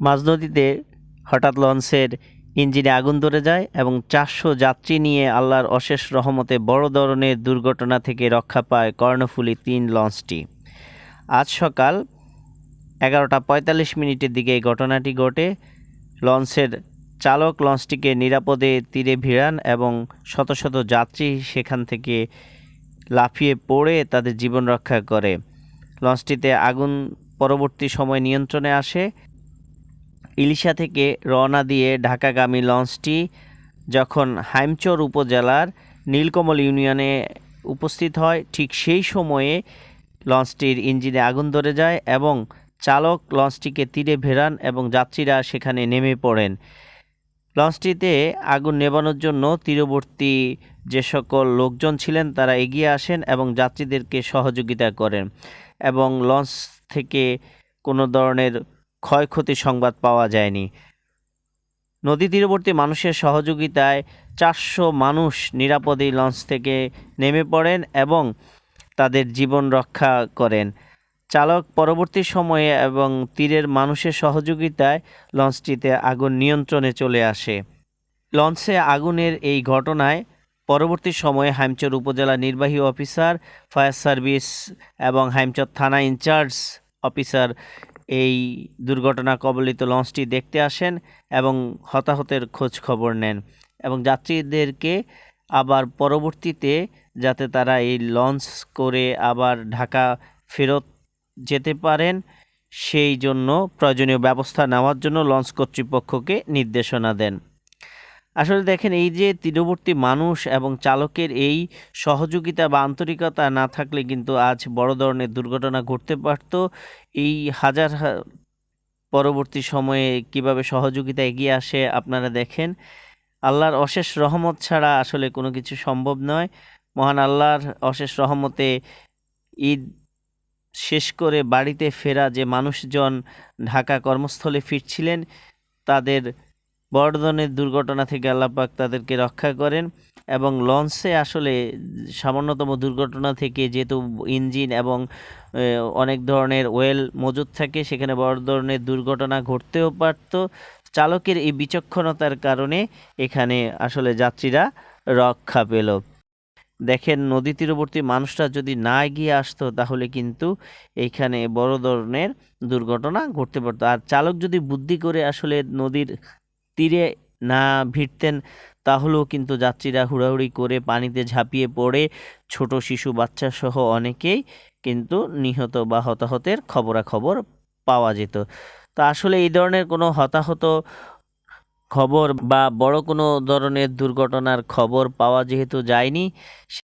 মাঝ নদীতে হঠাৎ লঞ্চের ইঞ্জিনে আগুন ধরে যায় এবং চারশো যাত্রী নিয়ে আল্লাহর অশেষ রহমতে বড় ধরনের দুর্ঘটনা থেকে রক্ষা পায় কর্ণফুলী তিন লঞ্চটি। আজ সকাল এগারোটা পঁয়তাল্লিশ মিনিটের দিকে এই ঘটনাটি ঘটে। লঞ্চের চালক লঞ্চটিকে নিরাপদে তীরে ভিড়ান এবং শত শত যাত্রী সেখান থেকে লাফিয়ে পড়ে তাদের জীবন রক্ষা করে। লঞ্চটিতে আগুন পরবর্তী সময় নিয়ন্ত্রণে আসে। ইলিশা থেকে রওনা দিয়ে ঢাকাগামী লঞ্চটি যখন হাইমচর উপজেলার নীলকমল ইউনিয়নে উপস্থিত হয়, ঠিক সেই সময়ে লঞ্চটির ইঞ্জিনে আগুন ধরে যায় এবং চালক লঞ্চটিকে তীরে ভেড়ান এবং যাত্রীরা সেখানে নেমে পড়েন। লঞ্চটিতে আগুন নেবানোর জন্য তীরবর্তী যে সকল লোকজন ছিলেন, তারা এগিয়ে আসেন এবং যাত্রীদেরকে সহযোগিতা করেন এবং লঞ্চ থেকে কোনো ধরনের ক্ষয়ক্ষতির সংবাদ পাওয়া যায়নি। নদী তীরবর্তী মানুষের সহযোগিতায় চারশো মানুষ নিরাপদে লঞ্চ থেকে নেমে পড়েন এবং তাদের জীবন রক্ষা করেন। চালক পরবর্তী সময়ে এবং তীরের মানুষের সহযোগিতায় লঞ্চটিতে আগুন নিয়ন্ত্রণে চলে আসে। লঞ্চে আগুনের এই ঘটনায় পরবর্তী সময়ে হাইমচর উপজেলা নির্বাহী অফিসার, ফায়ার সার্ভিস এবং হাইমচর থানা ইনচার্জ অফিসার এই দুর্ঘটনা কবলিত লঞ্চটি দেখতে আসেন এবং হতাহতের খোঁজ খবর নেন এবং যাত্রীদেরকে আবার পরবর্তীতে যাতে তারা এই লঞ্চ করে আবার ঢাকা ফেরত যেতে পারেন, সেই জন্য প্রয়োজনীয় ব্যবস্থা নেওয়ার জন্য লঞ্চ কর্তৃপক্ষকে নির্দেশনা দেন। আসলে দেখেন, এই যে তীরবর্তী মানুষ এবং চালকের এই সহযোগিতা বা আন্তরিকতা না থাকলে কিন্তু আজ বড় ধরনের দুর্ঘটনা ঘটতে পারত। এই হাজার পরবর্তী সময়ে কীভাবে সহযোগিতা এগিয়ে আসে আপনারা দেখেন। আল্লাহর অশেষ রহমত ছাড়া আসলে কোনো কিছু সম্ভব নয়। মহান আল্লাহর অশেষ রহমতে ঈদ শেষ করে বাড়িতে ফেরা যে মানুষজন ঢাকা কর্মস্থলে ফিরছিলেন, তাদের বড় ধরনের দুর্ঘটনা থেকে আল্লাহ পাক তাদেরকে রক্ষা করেন এবং লঞ্চে আসলে সামান্যতম দুর্ঘটনা থেকে যেহেতু ইঞ্জিন এবং অনেক ধরনের ওয়েল মজুদ থাকে, সেখানে বড় ধরনের দুর্ঘটনা ঘটতেও পারত। চালকের এই বিচক্ষণতার কারণে এখানে আসলে যাত্রীরা রক্ষা পেল। দেখেন, নদী তীরবর্তী মানুষরা যদি না এগিয়ে আসতো, তাহলে কিন্তু এইখানে বড় ধরনের দুর্ঘটনা ঘটতে পারতো। আর চালক যদি বুদ্ধি করে আসলে নদীর তীরে না ভিড়তেন, তাহলেও কিন্তু যাত্রীরা হুড়াহুড়ি করে পানিতে ঝাঁপিয়ে পড়ে। ছোট শিশু বাচ্চা সহ অনেকেই কিন্তু নিহত বা হতাহতের খবরাখবর পাওয়া যেত। তো আসলে এই ধরনের কোনো হতাহত খবর বা বড় কোনো ধরনের দুর্ঘটনার খবর পাওয়া যেহেতু যায়নি